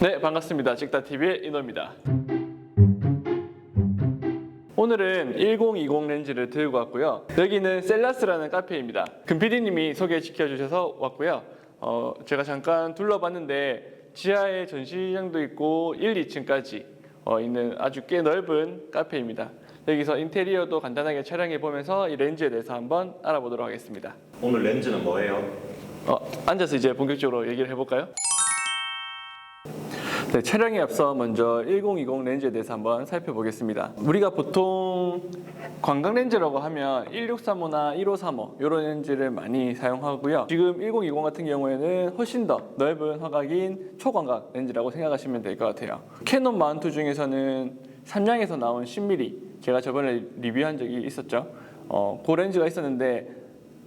네, 반갑습니다. 찍다TV의 인호입니다. 오늘은 1020 렌즈를 들고 왔고요. 여기는 셀라스라는 카페입니다. 금PD님이 소개시켜 주셔서 왔고요. 어, 제가 잠깐 둘러봤는데 지하에 전시장도 있고 1, 2층까지 어, 있는 아주 꽤 넓은 카페입니다. 여기서 인테리어도 간단하게 촬영해 보면서 이 렌즈에 대해서 한번 알아보도록 하겠습니다. 오늘 렌즈는 뭐예요? 어, 앉아서 이제 본격적으로 얘기를 해볼까요? 네, 촬영에 앞서 먼저 1020 렌즈에 대해서 한번 살펴보겠습니다. 우리가 보통 관광 렌즈라고 하면 1635나 1535 이런 렌즈를 많이 사용하고요. 지금 1020 같은 경우에는 훨씬 더 넓은 화각인 초광각 렌즈라고 생각하시면 될 것 같아요. 캐논 마운트 중에서는 삼양에서 나온 10mm 제가 저번에 리뷰한 적이 있었죠. 어, 그 렌즈가 있었는데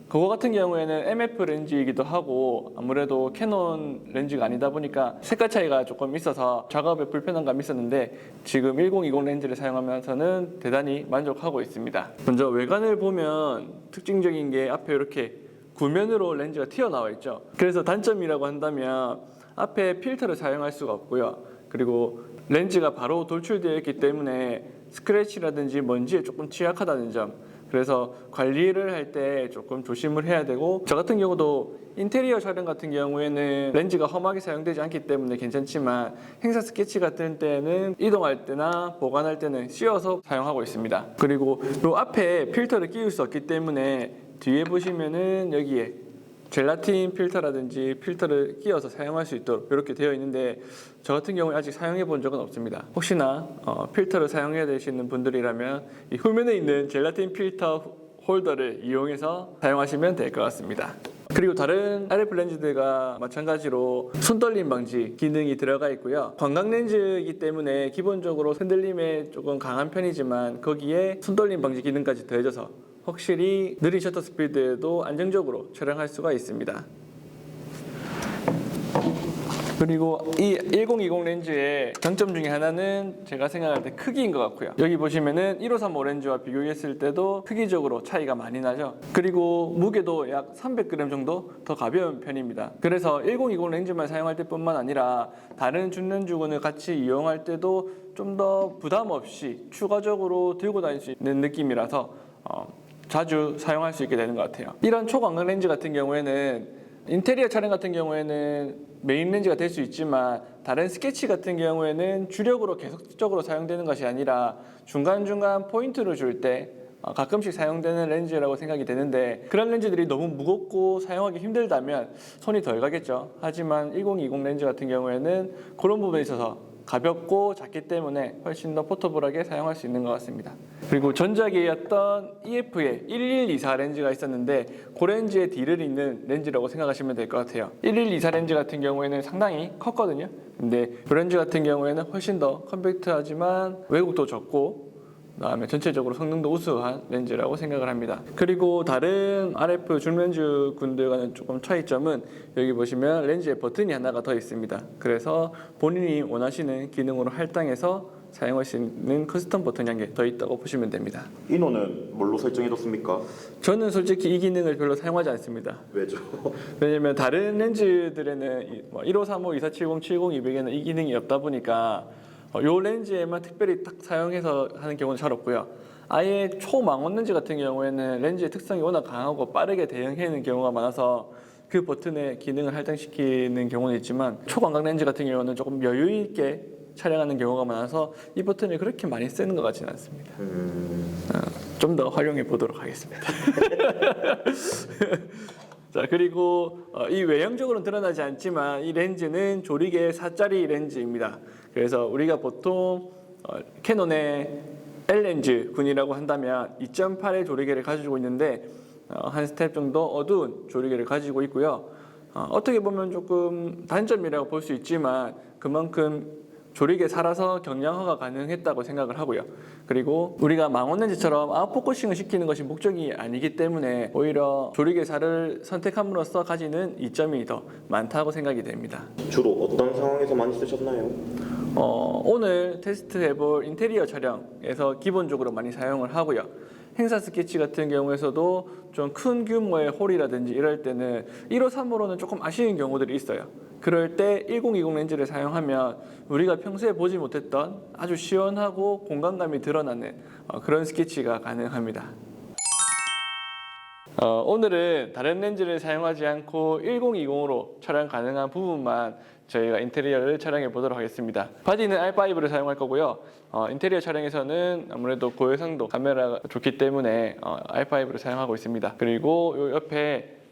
그거 같은 경우에는 MF 렌즈이기도 하고 아무래도 캐논 렌즈가 아니다 보니까 색깔 차이가 조금 있어서 작업에 불편한 감이 있었는데 지금 1020 렌즈를 사용하면서는 대단히 만족하고 있습니다. 먼저 외관을 보면 특징적인 게 앞에 이렇게 구면으로 렌즈가 튀어나와 있죠. 그래서 단점이라고 한다면 앞에 필터를 사용할 수가 없고요. 그리고 렌즈가 바로 돌출되어 있기 때문에 스크래치라든지 먼지에 조금 취약하다는 점 그래서 관리를 할 때 조금 조심을 해야 되고 저 같은 경우도 인테리어 촬영 같은 경우에는 렌즈가 험하게 사용되지 않기 때문에 괜찮지만 행사 스케치 같은 때는 이동할 때나 보관할 때는 씌워서 사용하고 있습니다. 그리고 요 앞에 필터를 끼울 수 없기 때문에 뒤에 보시면은 여기에 젤라틴 필터라든지 필터를 끼워서 사용할 수 있도록 이렇게 되어 있는데 저 같은 경우에 아직 사용해 본 적은 없습니다. 혹시나 어, 필터를 사용해야 되시는 분들이라면 이 후면에 있는 젤라틴 필터 홀더를 이용해서 사용하시면 될 것 같습니다. 그리고 다른 RF 렌즈들과 마찬가지로 손떨림 방지 기능이 들어가 있고요. 광각 렌즈이기 때문에 기본적으로 흔들림에 조금 강한 편이지만 거기에 손떨림 방지 기능까지 더해져서 확실히 느린 셔터 스피드에도 안정적으로 촬영할 수가 있습니다. 그리고 이 1020 렌즈의 장점 중에 하나는 제가 생각할 때 크기인 것 같고요. 여기 보시면은 1535 렌즈와 비교했을 때도 크기적으로 차이가 많이 나죠. 그리고 무게도 약 300g 정도 더 가벼운 편입니다. 그래서 1020 렌즈만 사용할 때뿐만 아니라 다른 준렌즈군을 같이 이용할 때도 좀 더 부담 없이 추가적으로 들고 다닐 수 있는 느낌이라서 어, 자주 사용할 수 있게 되는 것 같아요. 이런 초광각 렌즈 같은 경우에는 인테리어 촬영 같은 경우에는 메인 렌즈가 될 수 있지만 다른 스케치 같은 경우에는 주력으로 계속적으로 사용되는 것이 아니라 중간중간 포인트를 줄때 어, 가끔씩 사용되는 렌즈라고 생각이 되는데 그런 렌즈들이 너무 무겁고 사용하기 힘들다면 손이 덜 가겠죠. 하지만 1020 렌즈 같은 경우에는 그런 부분에 있어서 가볍고 작기 때문에 훨씬 더 포터블하게 사용할 수 있는 것 같습니다. 그리고 전작이었던 EF의 1124 렌즈가 있었는데 그 렌즈의 뒤를 잇는 렌즈라고 생각하시면 될 것 같아요. 1124 렌즈 같은 경우에는 상당히 컸거든요. 근데 이 렌즈 같은 경우에는 훨씬 더 컴팩트하지만 외국도 적고 그 다음에 전체적으로 성능도 우수한 렌즈라고 생각을 합니다. 그리고 다른 RF 줌렌즈 군들과는 조금 차이점은 여기 보시면 렌즈에 버튼이 하나가 더 있습니다. 그래서 본인이 원하시는 기능으로 할당해서 사용할 수 있는 커스텀 버튼이 한 개 더 있다고 보시면 됩니다. 인호는 뭘로 설정해뒀습니까? 저는 솔직히 이 기능을 별로 사용하지 않습니다. 왜죠? 왜냐면 다른 렌즈들에는 이- 뭐 1535, 2470, 70, 200에는 이 기능이 없다 보니까 어, 요 렌즈에만 특별히 딱 사용해서 하는 경우는 잘 없고요. 아예 초망원 렌즈 같은 경우에는 렌즈의 특성이 워낙 강하고 빠르게 대응하는 경우가 많아서 그 버튼의 기능을 할당시키는 경우는 있지만 초광각 렌즈 같은 경우는 조금 여유 있게 촬영하는 경우가 많아서 이 버튼을 그렇게 많이 쓰는 것 같지는 않습니다. 음, 좀더 활용해 보도록 하겠습니다. 자 그리고 어, 이 외형적으로는 드러나지 않지만 이 렌즈는 조리개 4짜리 렌즈입니다. 그래서 우리가 보통 어, 캐논의 L 렌즈 군이라고 한다면 2.8의 조리개를 가지고 있는데 어, 한 스텝 정도 어두운 조리개를 가지고 있고요. 어, 어떻게 보면 조금 단점이라고 볼 수 있지만 그만큼 조리개 살아서 경량화가 가능했다고 생각을 하고요. 그리고 우리가 망원 렌즈처럼 아웃포커싱을 시키는 것이 목적이 아니기 때문에 오히려 조리개 살을 선택함으로써 가지는 이점이 더 많다고 생각이 됩니다. 주로 어떤 상황에서 많이 쓰셨나요? 어, 오늘 테스트 해볼 인테리어 촬영에서 기본적으로 많이 사용을 하고요. 행사 스케치 같은 경우에서도 좀 큰 규모의 홀이라든지 이럴 때는 1호 3호로는 조금 아쉬운 경우들이 있어요. 그럴 때 1020 렌즈를 사용하면 우리가 평소에 보지 못했던 아주 시원하고 공간감이 드러나는 어, 그런 스케치가 가능합니다. 어, 오늘은 다른 렌즈를 사용하지 않고 1020으로 촬영 가능한 부분만 저희가 인테리어를 촬영해 보도록 하겠습니다. 바디는 R5를 사용할 거고요. 어, 인테리어 촬영에서는 아무래도 고해상도 카메라가 좋기 때문에 어, R5를 사용하고 있습니다. 그리고 요 옆에 어,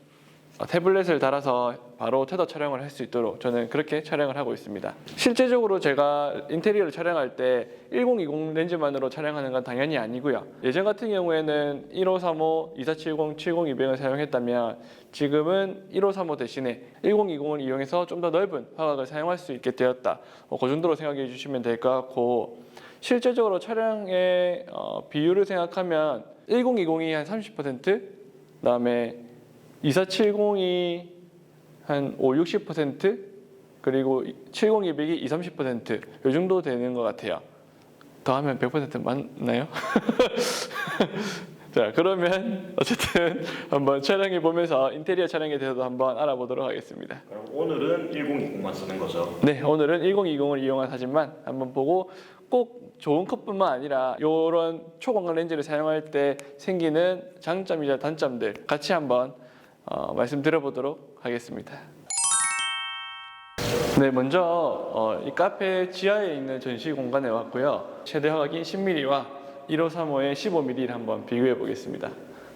태블릿을 달아서 바로 테더 촬영을 할 수 있도록 저는 그렇게 촬영을 하고 있습니다. 실제적으로 제가 인테리어를 촬영할 때 1020 렌즈만으로 촬영하는 건 당연히 아니고요. 예전 같은 경우에는 1535, 2470, 70200을 사용했다면 지금은 1535 대신에 1020을 이용해서 좀 더 넓은 화각을 사용할 수 있게 되었다. 어, 그 정도로 생각해 주시면 될 것 같고 실제적으로 촬영의 어, 비율을 생각하면 1020이 한 30%, 그다음에 2470이 한 5, 60% 그리고 70200이 2, 30%이 정도 되는 것 같아요. 더하면 100% 맞나요? 자 그러면 어쨌든 한번 촬영해 보면서 인테리어 촬영에 대해서도 한번 알아보도록 하겠습니다. 그럼 오늘은 1020만 쓰는 거죠. 네, 오늘은 1020을 이용한 사진만 한번 보고 꼭 좋은 컷뿐만 아니라 이런 초광각 렌즈를 사용할 때 생기는 장점이자 단점들 같이 한번 어, 말씀드려보도록 하겠습니다. 네, 먼저 어, 이 카페 지하에 있는 전시 공간에 왔고요. 최대 화각이 10mm와 1535의 15mm를 한번 비교해 보겠습니다.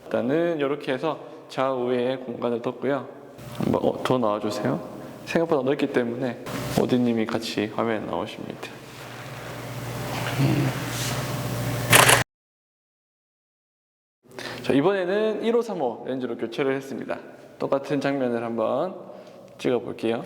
일단은 이렇게 해서 좌우에 공간을 뒀고요. 한번 어, 더 나와주세요. 생각보다 넓기 때문에 오디님이 같이 화면에 나오십니다. 음. 자, 이번에는 1535 렌즈로 교체를 했습니다. 똑같은 장면을 한번 찍어 볼게요.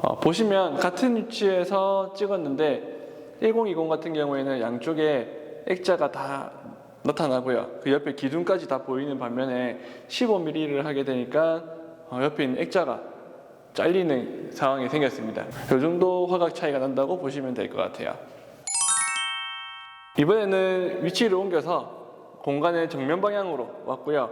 어, 보시면 같은 위치에서 찍었는데 1020 같은 경우에는 양쪽에 액자가 다 나타나고요. 그 옆에 기둥까지 다 보이는 반면에 15mm를 하게 되니까 어, 옆에 있는 액자가 잘리는 상황이 생겼습니다. 이 정도 화각 차이가 난다고 보시면 될 것 같아요. 이번에는 위치를 옮겨서 공간의 정면 방향으로 왔고요.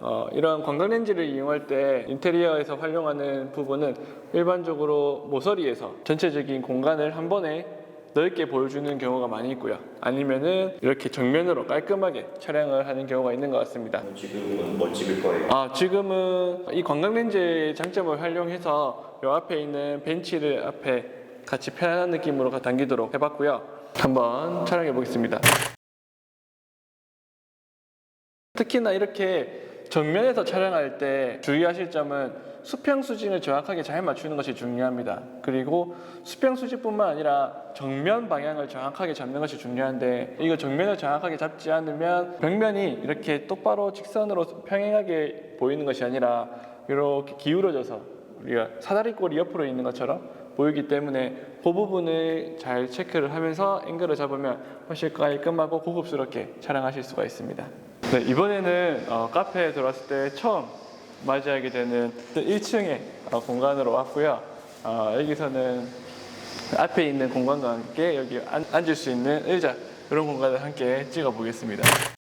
어, 이런 광각 렌즈를 이용할 때 인테리어에서 활용하는 부분은 일반적으로 모서리에서 전체적인 공간을 한 번에 넓게 보여주는 경우가 많이 있고요. 아니면은 이렇게 정면으로 깔끔하게 촬영을 하는 경우가 있는 것 같습니다. 지금은 뭐 찍을 거예요? 아, 지금은 이 광각 렌즈의 장점을 활용해서 이 앞에 있는 벤치를 앞에 같이 편안한 느낌으로 당기도록 해봤고요. 한번 촬영해 보겠습니다. 특히나 이렇게 정면에서 촬영할 때 주의하실 점은 수평 수직을 정확하게 잘 맞추는 것이 중요합니다. 그리고 수평 수직뿐만 아니라 정면 방향을 정확하게 잡는 것이 중요한데 이거 정면을 정확하게 잡지 않으면 벽면이 이렇게 똑바로 직선으로 평행하게 보이는 것이 아니라 이렇게 기울어져서 우리가 사다리꼴이 옆으로 있는 것처럼 보이기 때문에 그 부분을 잘 체크를 하면서 앵글을 잡으면 훨씬 깔끔하고 고급스럽게 촬영하실 수가 있습니다. 네, 이번에는 어, 카페에 들어왔을 때 처음 맞이하게 되는 1층의 어, 공간으로 왔고요. 어, 여기서는 앞에 있는 공간과 함께 여기 앉, 앉을 수 있는 의자 이런 공간을 함께 찍어 보겠습니다.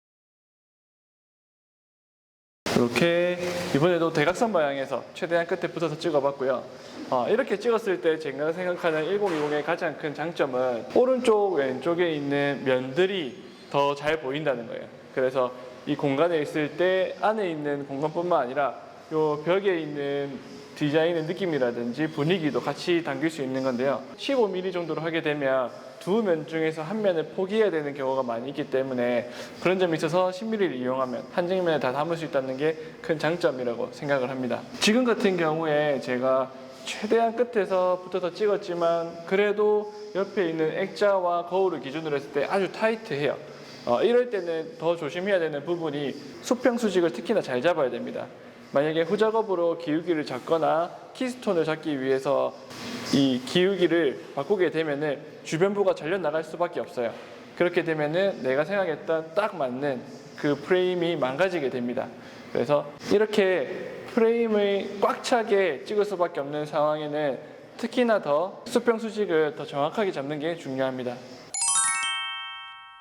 이렇게 이번에도 대각선 방향에서 최대한 끝에 붙어서 찍어봤고요. 어, 이렇게 찍었을 때 제가 생각하는 1020의 가장 큰 장점은 오른쪽 왼쪽에 있는 면들이 더 잘 보인다는 거예요. 그래서 이 공간에 있을 때 안에 있는 공간뿐만 아니라 요 벽에 있는 디자인의 느낌이라든지 분위기도 같이 담길 수 있는 건데요. 15mm 정도로 하게 되면 두 면 중에서 한 면을 포기해야 되는 경우가 많이 있기 때문에 그런 점이 있어서 10mm를 이용하면 한 장면에 다 담을 수 있다는 게 큰 장점이라고 생각을 합니다. 지금 같은 경우에 제가 최대한 끝에서 붙어서 찍었지만 그래도 옆에 있는 액자와 거울을 기준으로 했을 때 아주 타이트해요. 어, 이럴 때는 더 조심해야 되는 부분이 수평 수직을 특히나 잘 잡아야 됩니다. 만약에 후작업으로 기울기를 잡거나 키스톤을 잡기 위해서 이 기울기를 바꾸게 되면은 주변부가 잘려 나갈 수밖에 없어요. 그렇게 되면은 내가 생각했던 딱 맞는 그 프레임이 망가지게 됩니다. 그래서 이렇게 프레임을 꽉 차게 찍을 수밖에 없는 상황에는 특히나 더 수평 수직을 더 정확하게 잡는 게 중요합니다.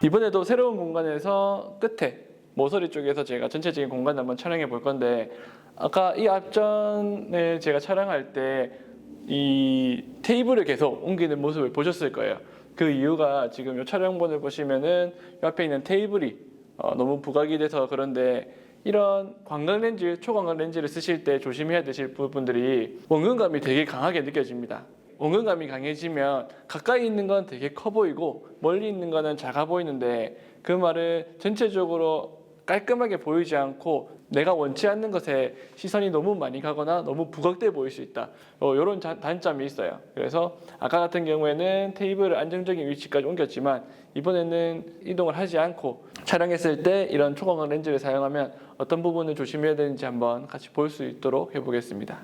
이번에도 새로운 공간에서 끝에 모서리 쪽에서 제가 전체적인 공간을 한번 촬영해 볼 건데 아까 이 앞전에 제가 촬영할 때 이 테이블을 계속 옮기는 모습을 보셨을 거예요. 그 이유가 지금 이 촬영본을 보시면은 옆에 있는 테이블이 어, 너무 부각이 돼서 그런데 이런 광각 렌즈, 초광각 렌즈를 쓰실 때 조심해야 되실 부분들이 원근감이 되게 강하게 느껴집니다. 원근감이 강해지면 가까이 있는 건 되게 커 보이고 멀리 있는 거는 작아 보이는데 그 말은 전체적으로 깔끔하게 보이지 않고 내가 원치 않는 것에 시선이 너무 많이 가거나 너무 부각돼 보일 수 있다. 어, 이런 단점이 있어요. 그래서 아까 같은 경우에는 테이블을 안정적인 위치까지 옮겼지만 이번에는 이동을 하지 않고 촬영했을 때 이런 초광각 렌즈를 사용하면 어떤 부분을 조심해야 되는지 한번 같이 볼 수 있도록 해보겠습니다.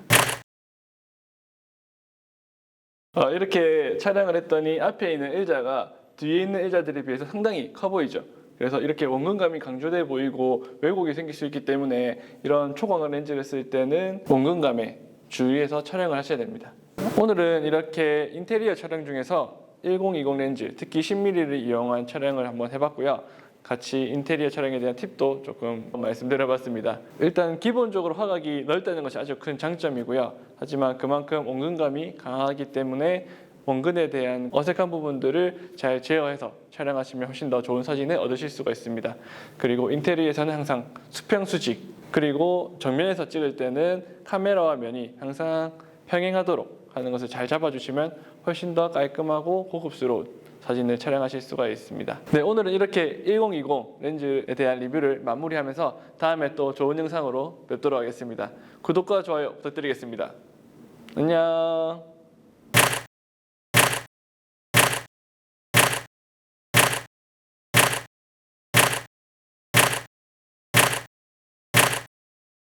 어, 이렇게 촬영을 했더니 앞에 있는 의자가 뒤에 있는 의자들에 비해서 상당히 커 보이죠. 그래서 이렇게 원근감이 강조돼 보이고 왜곡이 생길 수 있기 때문에 이런 초광각 렌즈를 쓸 때는 원근감에 주의해서 촬영을 하셔야 됩니다. 오늘은 이렇게 인테리어 촬영 중에서 1020 렌즈, 특히 10mm를 이용한 촬영을 한번 해봤고요. 같이 인테리어 촬영에 대한 팁도 조금 말씀드려봤습니다. 일단 기본적으로 화각이 넓다는 것이 아주 큰 장점이고요. 하지만 그만큼 원근감이 강하기 때문에 원근에 대한 어색한 부분들을 잘 제어해서 촬영하시면 훨씬 더 좋은 사진을 얻으실 수가 있습니다. 그리고 인테리어에서는 항상 수평 수직 그리고 정면에서 찍을 때는 카메라와 면이 항상 평행하도록 하는 것을 잘 잡아주시면 훨씬 더 깔끔하고 고급스러운 사진을 촬영하실 수가 있습니다. 네, 오늘은 이렇게 1020 렌즈에 대한 리뷰를 마무리하면서 다음에 또 좋은 영상으로 뵙도록 하겠습니다. 구독과 좋아요 부탁드리겠습니다. 안녕.